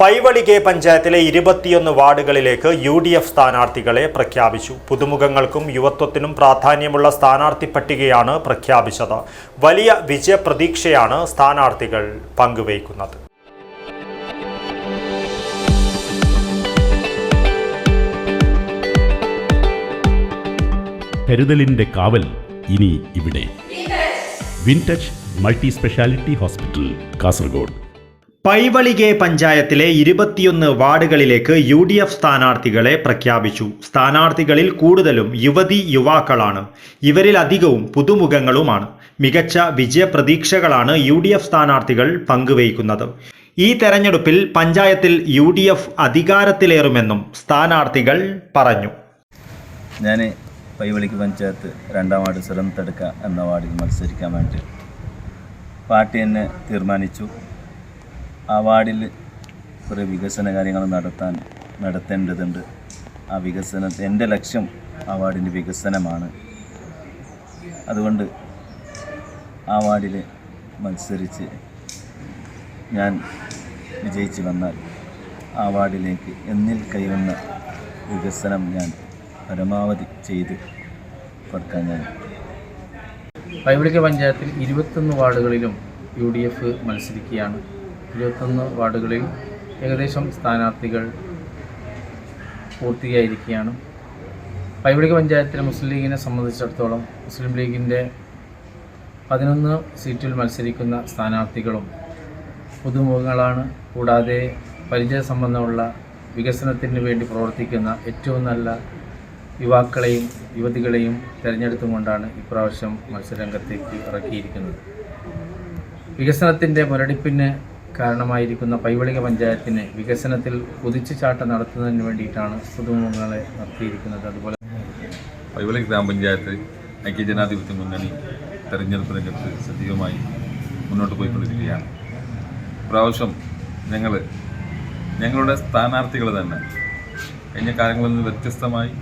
പൈവളി K പഞ്ചായത്തിലെ ഇരുപത്തിയൊന്ന് വാർഡുകളിലേക്ക് U D F സ്ഥാനാർത്ഥികളെ പ്രഖ്യാപിച്ചു. പുതുമുഖങ്ങൾക്കും യുവത്വത്തിനും പ്രാധാന്യമുള്ള സ്ഥാനാർത്ഥി പട്ടികയാണ് പ്രഖ്യാപിച്ചത്. വലിയ വിജയപ്രതീക്ഷയാണ് സ്ഥാനാർത്ഥികൾ പങ്കുവയ്ക്കുന്നത്. കരുതലിന്റെ കാവൽ ഇനി ഇവിടെ. Wintouch multi speciality hospital Kasaragod. Paivalike പഞ്ചായത്തിലെ ഇരുപത്തിയൊന്ന് വാർഡുകളിലേക്ക് യു ഡി എഫ് സ്ഥാനാർത്ഥികളെ പ്രഖ്യാപിച്ചു. സ്ഥാനാർത്ഥികളിൽ കൂടുതലും യുവതി യുവാക്കളാണ്. ഇവരിൽ അധികവും പുതുമുഖങ്ങളുമാണ്. മികച്ച വിജയപ്രതീക്ഷകളാണ് യു ഡി എഫ് സ്ഥാനാർത്ഥികൾ പങ്കുവയ്ക്കുന്നത്. ഈ തെരഞ്ഞെടുപ്പിൽ പഞ്ചായത്തിൽ യു ഡി എഫ് അധികാരത്തിലേറുമെന്നും സ്ഥാനാർത്ഥികൾ പറഞ്ഞു. ഞാൻ പൈവളിക്ക് പഞ്ചായത്ത് രണ്ടാം വാർഡ് സുരന്തടുക്ക എന്ന വാർഡിൽ മത്സരിക്കാൻ വേണ്ടി പാർട്ടി എന്നെ തീരുമാനിച്ചു. ആ വാർഡിൽ കുറേ വികസന കാര്യങ്ങൾ നടത്താൻ നടത്തേണ്ടതുണ്ട്. ആ വികസന എന്റെ ലക്ഷ്യം ആ വാർഡിന്റെ വികസനമാണ്. അതുകൊണ്ട് ആ വാർഡിൽ മത്സരിച്ച് ഞാൻ വിജയിച്ച് വന്നാൽ ആ വാർഡിലേക്ക് എന്നിൽ കഴിയുന്ന വികസനം ഞാൻ പരമാവധി ചെയ്ത് കൊടുക്കാൻ ഞാൻ പൈവിളിക്ക പഞ്ചായത്തിൽ ഇരുപത്തൊന്ന് വാർഡുകളിലും യു ഡി എഫ് മത്സരിക്കുകയാണ്. ഇരുപത്തൊന്ന് വാർഡുകളിൽ ഏകദേശം സ്ഥാനാർത്ഥികൾ പൂർത്തിയായിരിക്കുകയാണ്. പൈവിളിക പഞ്ചായത്തിലെ മുസ്ലിം ലീഗിനെ സംബന്ധിച്ചിടത്തോളം മുസ്ലിം ലീഗിന്റെ പതിനൊന്ന് സീറ്റിൽ മത്സരിക്കുന്ന സ്ഥാനാർത്ഥികളും പുതുമുഖങ്ങളാണ്. കൂടാതെ പരിചയ സംബന്ധമുള്ള വികസനത്തിന് വേണ്ടി പ്രവർത്തിക്കുന്ന ഏറ്റവും നല്ല യുവാക്കളെയും യുവതികളെയും തിരഞ്ഞെടുത്തുകൊണ്ടാണ് ഇപ്രാവശ്യം മത്സരരംഗത്തേക്ക് ഇറക്കിയിരിക്കുന്നത്. വികസനത്തിന്റെ മുരടിപ്പിന് കാരണമായിരിക്കുന്ന പൈവളിക പഞ്ചായത്തിന് വികസനത്തിൽ കുതിച്ചുചാട്ടം നടത്തുന്നതിന് വേണ്ടിയിട്ടാണ് പുതുമുഖങ്ങളെ നടത്തിയിരിക്കുന്നത്. അതുപോലെ പൈവളി ഗ്രാമപഞ്ചായത്ത് ഐക്യജനാധിപത്യ മുന്നണി തെരഞ്ഞെടുപ്പ് രംഗത്ത് സജീവമായി മുന്നോട്ട് പോയിക്കൊണ്ടിരിക്കുകയാണ്. പ്രാവശ്യം ഞങ്ങൾ ഞങ്ങളുടെ സ്ഥാനാർത്ഥികൾ തന്നെ കഴിഞ്ഞ കാലങ്ങളിൽ നിന്ന് വ്യത്യസ്തമായി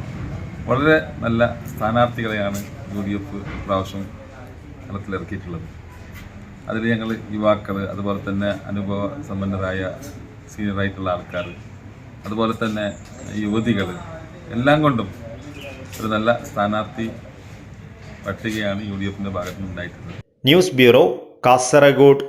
വളരെ നല്ല സ്ഥാനാർത്ഥികളെയാണ് യു ഡി എഫ് പ്രാവശ്യം കളത്തിലിറക്കിയിട്ടുള്ളത്. അതിൽ ഞങ്ങൾ യുവാക്കൾ അതുപോലെ തന്നെ അനുഭവ സമ്പന്നരായ സീനിയറായിട്ടുള്ള ആൾക്കാർ അതുപോലെ തന്നെ യുവതികൾ എല്ലാം കൊണ്ടും ഒരു നല്ല സ്ഥാനാർത്ഥി പട്ടികയാണ് യു ഡി എഫിന്റെ ഭാഗത്തുനിന്ന് ഉണ്ടായിട്ടുള്ളത് ന്യൂസ് ബ്യൂറോ കാസർഗോഡ്.